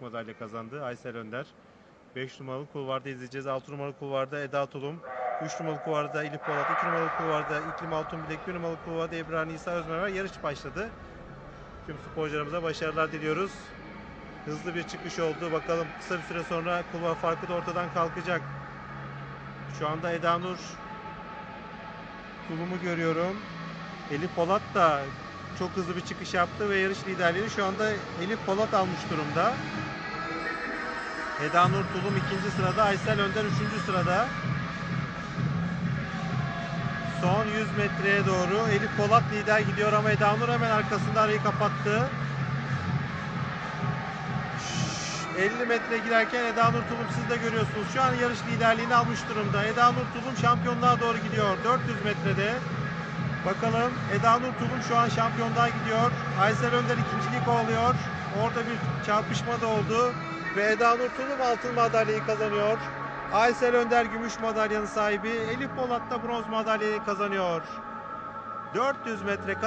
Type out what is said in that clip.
madalya kazandı Aysel Önder. 5 numaralı kulvarda izleyeceğiz. 6 numaralı kulvarda Eda Tulum. 3 numaralı kulvarda Elif Polat. 2 numaralı kulvarda İklim Altunbilek. 1 numaralı kulvarda Ebrar Nisa Özmer var. Yarış başladı. Tüm sporcularımıza başarılar diliyoruz. Hızlı bir çıkış oldu. Bakalım kısa bir süre sonra kulvar farkı da ortadan kalkacak. Şu anda Eda Nur Tulum'u görüyorum. Elif Polat da çok hızlı bir çıkış yaptı ve yarış liderliğini şu anda Elif Polat almış durumda. Eda Nur Tulum ikinci sırada, Aysel Önder üçüncü sırada. Son 100 metreye doğru Elif Polat lider gidiyor ama Eda Nur hemen arkasında arayı kapattı. 50 metre girerken Eda Nur Tulum siz de görüyorsunuz. Şu an yarış liderliğini almış durumda. Eda Nur Tulum şampiyonluğa doğru gidiyor. 400 metrede. Bakalım Eda Nur Tulum şu an şampiyonluğa gidiyor. Aysel Önder ikinciliği kovalıyor. Orada bir çarpışma da oldu. Ve Eda Nur Tulum altın madalyayı kazanıyor. Aysel Önder gümüş madalyanın sahibi. Elif Polat da bronz madalyayı kazanıyor. 400 metre